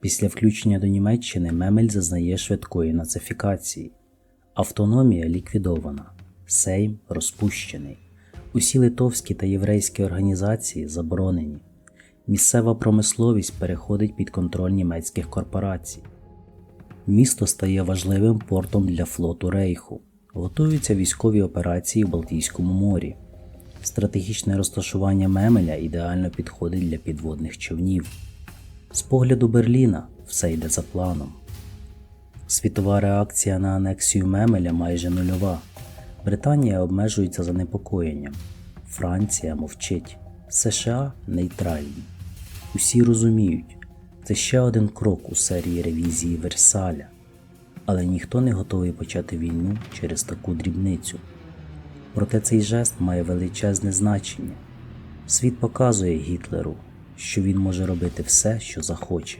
Після включення до Німеччини Мемель зазнає швидкої нацифікації. Автономія ліквідована, Сейм розпущений. Усі литовські та єврейські організації заборонені. Місцева промисловість переходить під контроль німецьких корпорацій. Місто стає важливим портом для флоту Рейху. Готуються військові операції в Балтійському морі. Стратегічне розташування Мемеля ідеально підходить для підводних човнів. З погляду Берліна все йде за планом. Світова реакція на анексію Мемеля майже нульова. Британія обмежується занепокоєнням. Франція мовчить. США нейтральні. Усі розуміють, це ще один крок у серії ревізії Версаля. Але ніхто не готовий почати війну через таку дрібницю. Проте цей жест має величезне значення. Світ показує Гітлеру, що він може робити все, що захоче.